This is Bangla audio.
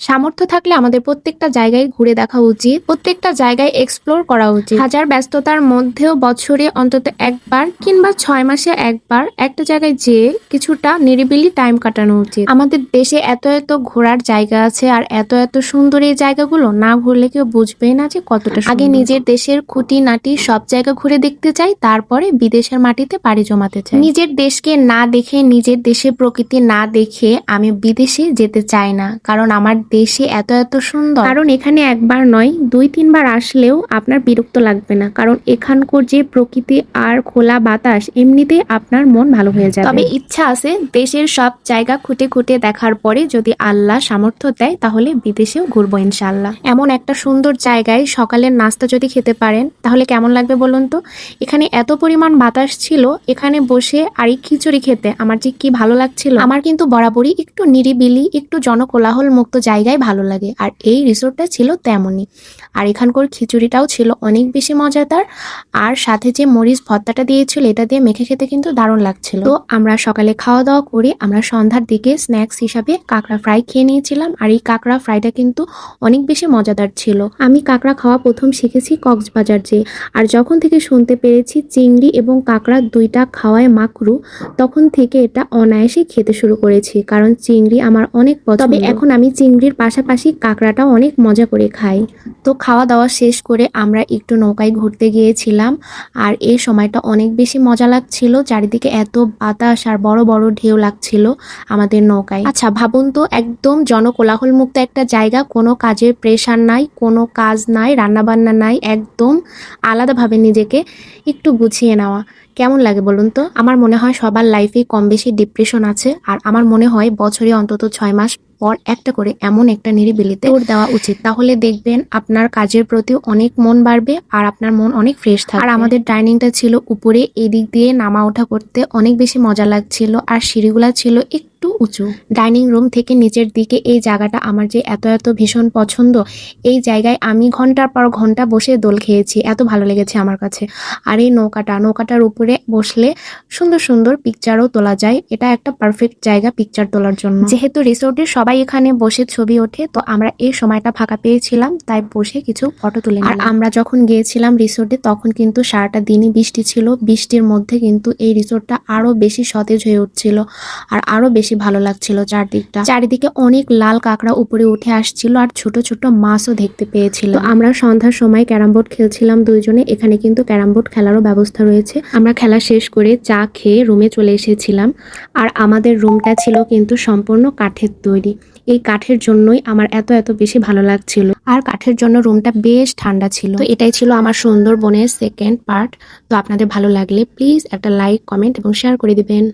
সামর্থ্য থাকলে আমাদের প্রত্যেকটা জায়গায় ঘুরে দেখা উচিত প্রত্যেকটা জায়গায় এক্সপ্লোর করা উচিত। হাজার ব্যস্ততার মধ্যেও বছরে অন্তত একবার কিংবা ছয় মাসে একবার একটা জায়গায় যেয়ে কিছুটা নিরিবিলি টাইম কাটানো উচিত। আমাদের দেশে এত এত ঘোরার জায়গা আছে আর এত এত সুন্দর এই জায়গাগুলো না ঘুরলে কেউ বুঝবেই না যে কতটা আগে নিজের দেশের খুঁটি নাটি সব জায়গা ঘুরে দেখতে চাই তারপরে বিদেশের মাটিতে পাড়ি জমাতে চাই। নিজের দেশকে না দেখে নিজের দেশের প্রকৃতি না দেখে আমি বিদেশে যেতে চাই না কারণ আমার দেশে এত এত সুন্দর। কারণ এখানে একবার নয়, দুই তিনবার আসলেও আপনার বিরক্ত লাগবে না। কারণ এখানকার যে প্রকৃতি আর খোলা বাতাস, এমনিতেই আপনার মন ভালো হয়ে যাবে। তবে ইচ্ছা আছে দেশের সব জায়গা খুঁটে খুঁটে দেখার পরে যদি আল্লাহ সামর্থ্য দেয়, তাহলে বিদেশেও ঘুরবো ইনশাল্লাহ এমন একটা সুন্দর জায়গায় সকালের নাস্তা যদি খেতে পারেন, তাহলে কেমন লাগবে বলুন তো? এখানে এত পরিমাণ বাতাস ছিল, এখানে বসে আর খিচুড়ি খেতে আমার যে কি ভালো লাগছিল। আমার কিন্তু বরাবরই একটু নিরিবিলি, একটু জনকোলাহল মুক্ত জায়গায় ভালো লাগে। আর এই রিসোর্টটা ছিল তেমনই। আর এখানকার খিচুড়িটাও ছিল অনেক বেশি মজাদার। আর সাথে যে মরিচ ভর্তাটা দিয়েছিল এটা দিয়ে মেখে খেতে কিন্তু দারুণ লাগছিল। তো আমরা সকালে খাওয়া দাওয়া করে আমরা সন্ধ্যার দিকে স্ন্যাক্স হিসাবে কাঁকড়া ফ্রাই খেয়ে নিয়েছিলাম। আর এই কাঁকড়া ফ্রাইটা কিন্তু অনেক বেশি মজাদার ছিল। আমি কাঁকড়া খাওয়া প্রথম শিখেছি কক্সবাজার যে আর যখন থেকে শুনতে পেরেছি চিংড়ি এবং কাঁকড়া দুইটা খাওয়ায় মাকরু তখন থেকে এটা অনায়াসে খেতে শুরু করেছি। কারণ চিংড়ি আমার অনেক পছন্দ। তবে এখন আমি চিংড়ির পাশাপাশি কাঁকড়াটাও অনেক মজা করে খাই তো খাওয়া দাওয়া শেষ করে আমরা একটু নৌকায় ঘুরতে গিয়েছিলাম আর এই সময়টা অনেক বেশি মজা লাগছিল, চারিদিকে এত বাতাস আর বড় বড় ঢেউ লাগছিল আমাদের নৌকায়। আচ্ছা ভাবুন তো, একদম জনকোলাহল মুক্ত একটা জায়গা, কোনো কাজের প্রেশার নাই, কোনো কাজ নাই, রান্নাবান্না নাই, একদম আলাদাভাবে নিজেকে একটু গুছিয়ে নেওয়া। কেমন লাগে বলুন তো? আমার মনে হয় সবার লাইফে কম বেশি ডিপ্রেশন আছে আর আমার মনে হয় বছরে অন্তত ছয় মাস পর একটা করে এমন একটা নিরিবিলিতে দৌড় দেওয়া উচিত। তাহলে দেখবেন আপনার কাজের প্রতি অনেক মন বাড়বে আর আপনার মন অনেক ফ্রেশ থাকবে। আর আমাদের ডাইনিংটা ছিল উপরে, এদিক দিয়ে নামা ওঠা করতে অনেক বেশি মজা লাগছিল আর সিঁড়িগুলা ছিল একটু উঁচু। ডাইনিং রুম থেকে নিচের দিকে এই জায়গাটা আমার যে এত এত ভীষণ পছন্দ, এই জায়গায় আমি ঘণ্টার পর ঘণ্টা বসে দোল খেয়েছি, এত ভালো লেগেছে আমার কাছে। আর এই নৌকাটা, নৌকাটার উপরে বসলে সুন্দর সুন্দর পিকচারও তোলা যায়। এটা একটা পারফেক্ট জায়গা পিকচার তোলার জন্য। যেহেতু রিসোর্টের সবাই এখানে বসে ছবি ওঠে তো আমরা এই সময়টা ফাঁকা পেয়েছিলাম তাই বসে কিছু ফটো তুলে আর আমরা যখন গিয়েছিলাম রিসোর্টে তখন কিন্তু সারাটা দিনই বৃষ্টি ছিল। বৃষ্টির মধ্যে কিন্তু এই রিসোর্টটা আরও বেশি সতেজ হয়ে উঠছিল আর আরও বেশি ভালো লাগছিল চারদিকটা। চারিদিকে অনেক লাল কাঁকড়া উপরে উঠে আসছিল আর ছোট ছোট মাছও দেখতে পেয়েছিল আমরা সন্ধ্যার সময় ক্যারাম বোর্ড খেলছিলাম দুইজনে এখানে কিন্তু ক্যারাম বোর্ড খেলারও ব্যবস্থা রয়েছে। আমরা খেলা শেষ করে চা খেয়ে রুমে চলে এসেছিলাম আর আমাদের রুমটা ছিল কিন্তু সম্পূর্ণ কাঠের তৈরি। এই কাঠের জন্যই আমার এত এত বেশি ভালো লাগছিল। আর কাঠের জন্য রুমটা বেশ ঠান্ডা ছিল। তো এটাই ছিল আমার সুন্দরবনের সেকেন্ড পার্ট তো আপনাদের ভালো লাগলে প্লিজ একটা লাইক কমেন্ট এবং শেয়ার করে দিবেন।